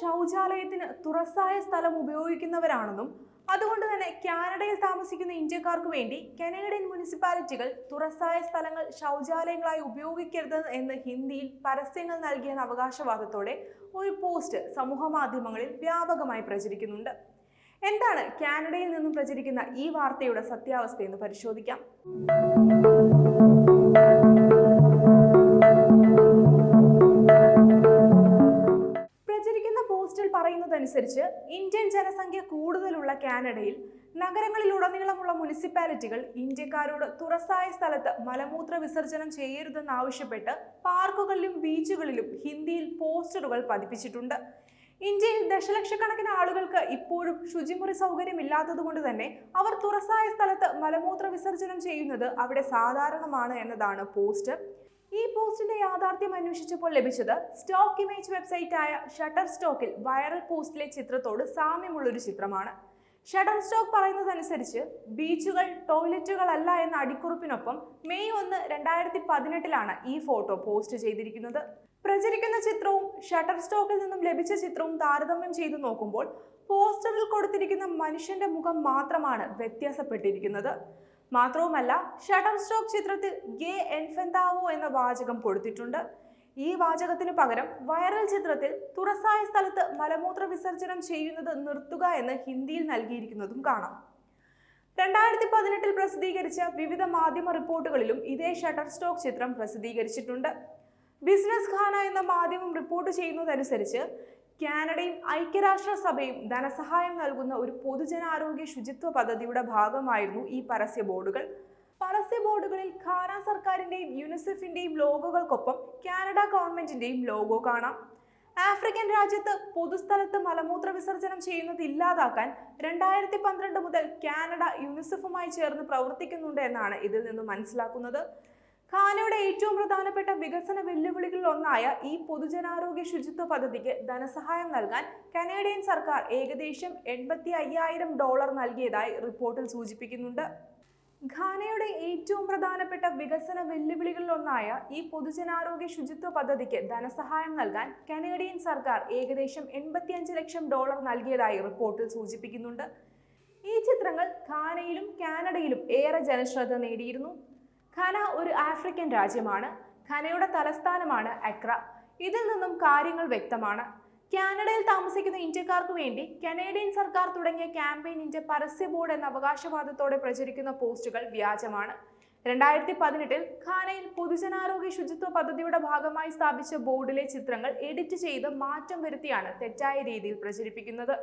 ശൗചാലയത്തിന് തുറസായ സ്ഥലം ഉപയോഗിക്കുന്നവരാണെന്നും അതുകൊണ്ട് തന്നെ കാനഡയിൽ താമസിക്കുന്ന ഇന്ത്യക്കാർക്ക് വേണ്ടി കനേഡിയൻ മുനിസിപ്പാലിറ്റികൾ തുറസായ സ്ഥലങ്ങൾ ശൗചാലയങ്ങളായി ഉപയോഗിക്കരുത് എന്ന് ഹിന്ദിയിൽ പരസ്യങ്ങൾ നൽകിയെന്ന അവകാശവാദത്തോടെ ഒരു പോസ്റ്റ് സമൂഹ മാധ്യമങ്ങളിൽ വ്യാപകമായി പ്രചരിക്കുന്നുണ്ട്. എന്താണ് കാനഡയിൽ നിന്നും പ്രചരിക്കുന്ന ഈ വാർത്തയുടെ സത്യാവസ്ഥയെന്ന് പരിശോധിക്കാം. പോസ്റ്റിൽ പറയുന്നതനുസരിച്ച് ഇന്ത്യൻ ജനസംഖ്യ കൂടുതലുള്ള കാനഡയിൽ നഗരങ്ങളിലുടനീളമുള്ള മുനിസിപ്പാലിറ്റികൾ ഇന്ത്യക്കാരോട് തുറസായ സ്ഥലത്ത് മലമൂത്ര വിസർജനം ചെയ്യരുതെന്നാവശ്യപ്പെട്ട് പാർക്കുകളിലും ബീച്ചുകളിലും ഹിന്ദിയിൽ പോസ്റ്ററുകൾ പതിപ്പിച്ചിട്ടുണ്ട്. ഇന്ത്യയിൽ ദശലക്ഷക്കണക്കിന് ആളുകൾക്ക് ഇപ്പോഴും ശുചിമുറി സൗകര്യമില്ലാത്തതുകൊണ്ട് തന്നെ അവർ തുറസായ സ്ഥലത്ത് മലമൂത്ര വിസർജനം ചെയ്യുന്നത് അവിടെ സാധാരണമാണ് എന്നതാണ് പോസ്റ്റ് ഈ പോസ്റ്റിന്റെ യാഥാർത്ഥ്യം അന്വേഷിച്ചപ്പോൾ ലഭിച്ചത് സ്റ്റോക്ക് ഇമേജ് വെബ്സൈറ്റായ ഷട്ടർ സ്റ്റോക്കിൽ വൈറൽ പോസ്റ്റിലെ ചിത്രത്തോട് സാമ്യമുള്ളൊരു ചിത്രമാണ്. ഷട്ടർ സ്റ്റോക്ക് പറയുന്നതനുസരിച്ച് ബീച്ചുകൾ ടോയ്ലറ്റുകളല്ല എന്ന അടിക്കുറിപ്പിനൊപ്പം മെയ് ഒന്ന് രണ്ടായിരത്തി പതിനെട്ടിലാണ് ഈ ഫോട്ടോ പോസ്റ്റ് ചെയ്തിരിക്കുന്നത്. പ്രചരിക്കുന്ന ചിത്രവും ഷട്ടർ സ്റ്റോക്കിൽ നിന്നും ലഭിച്ച ചിത്രവും താരതമ്യം ചെയ്തു നോക്കുമ്പോൾ പോസ്റ്ററിൽ കൊടുത്തിരിക്കുന്ന മനുഷ്യന്റെ മുഖം മാത്രമാണ് വ്യത്യാസപ്പെട്ടിരിക്കുന്നത്. മാത്രവുമല്ല ഷട്ടർ സ്റ്റോക്ക് ചിത്രത്തിൽ ഗേ എൻഫെന്താവോ എന്ന വാചകം കൊടുത്തിട്ടുണ്ട് ഈ വാചകത്തിന് പകരം വൈറൽ ചിത്രത്തിൽ തുറസായ സ്ഥലത്ത് മലമൂത്ര വിസർജനം ചെയ്യുന്നത് നിർത്തുക എന്ന് ഹിന്ദിയിൽ നൽകിയിരിക്കുന്നതും കാണാം. രണ്ടായിരത്തി പതിനെട്ടിൽ പ്രസിദ്ധീകരിച്ച വിവിധ മാധ്യമ റിപ്പോർട്ടുകളിലും ഇതേ ഷട്ടർ സ്റ്റോക്ക് ചിത്രം പ്രസിദ്ധീകരിച്ചിട്ടുണ്ട്. ബിസിനസ് ഖാന എന്ന മാധ്യമം റിപ്പോർട്ട് ചെയ്യുന്നതനുസരിച്ച് കാനഡയും ഐക്യരാഷ്ട്രസഭയും ധനസഹായം നൽകുന്ന ഒരു പൊതുജനാരോഗ്യ ശുചിത്വ പദ്ധതിയുടെ ഭാഗമായിരുന്നു ഈ പരസ്യ ബോർഡുകൾ. പരസ്യ ബോർഡുകളിൽ ഖാന സർക്കാരിന്റെയും യുനിസെഫിന്റെയും ലോഗോകൾക്കൊപ്പം കാനഡ ഗവൺമെന്റിന്റെയും ലോഗോ കാണാം. ആഫ്രിക്കൻ രാജ്യത്ത് പൊതുസ്ഥലത്ത് മലമൂത്ര വിസർജനം ചെയ്യുന്നത് ഇല്ലാതാക്കാൻ രണ്ടായിരത്തി പന്ത്രണ്ട് മുതൽ കാനഡ യുനിസെഫുമായി ചേർന്ന് പ്രവർത്തിക്കുന്നുണ്ട് എന്നാണ് ഇതിൽ നിന്ന് മനസ്സിലാക്കുന്നത്. ഖാനയുടെ ഏറ്റവും പ്രധാനപ്പെട്ട വികസന വെല്ലുവിളികളിൽ ഒന്നായ ഈ പൊതുജനാരോഗ്യ ശുചിത്വ പദ്ധതിക്ക് ധനസഹായം നൽകാൻ കനേഡിയൻ സർക്കാർ ഏകദേശം എൺപത്തി അയ്യായിരം ഡോളർ നൽകിയതായി റിപ്പോർട്ടിൽ സൂചിപ്പിക്കുന്നുണ്ട്. ഖാനയുടെ ഏറ്റവും പ്രധാനപ്പെട്ട വികസന വെല്ലുവിളികളിൽ ഒന്നായ ഈ പൊതുജനാരോഗ്യ ശുചിത്വ പദ്ധതിക്ക് ധനസഹായം നൽകാൻ കനേഡിയൻ സർക്കാർ ഏകദേശം എൺപത്തിയഞ്ച് ലക്ഷം ഡോളർ നൽകിയതായി റിപ്പോർട്ടിൽ സൂചിപ്പിക്കുന്നുണ്ട്. ഈ ചിത്രങ്ങൾ ഖാനയിലും കാനഡയിലും ഏറെ ജനശ്രദ്ധ നേടിയിരുന്നു. ഖന ഒരു ആഫ്രിക്കൻ രാജ്യമാണ്. ഖനയുടെ തലസ്ഥാനമാണ് അക്ര. ഇതിൽ നിന്നും കാര്യങ്ങൾ വ്യക്തമാണ്. കാനഡയിൽ താമസിക്കുന്ന ഇന്ത്യക്കാർക്ക് വേണ്ടി കനേഡിയൻ സർക്കാർ തുടങ്ങിയ ക്യാമ്പയിനിന്റെ പരസ്യ ബോർഡ് എന്ന അവകാശവാദത്തോടെ പ്രചരിക്കുന്ന പോസ്റ്റുകൾ വ്യാജമാണ്. രണ്ടായിരത്തി പതിനെട്ടിൽ ഖാനയിൽ പൊതുജനാരോഗ്യ ശുചിത്വ പദ്ധതിയുടെ ഭാഗമായി സ്ഥാപിച്ച ബോർഡിലെ ചിത്രങ്ങൾ എഡിറ്റ് ചെയ്ത് മാറ്റം വരുത്തിയാണ് തെറ്റായ രീതിയിൽ പ്രചരിപ്പിക്കുന്നത്.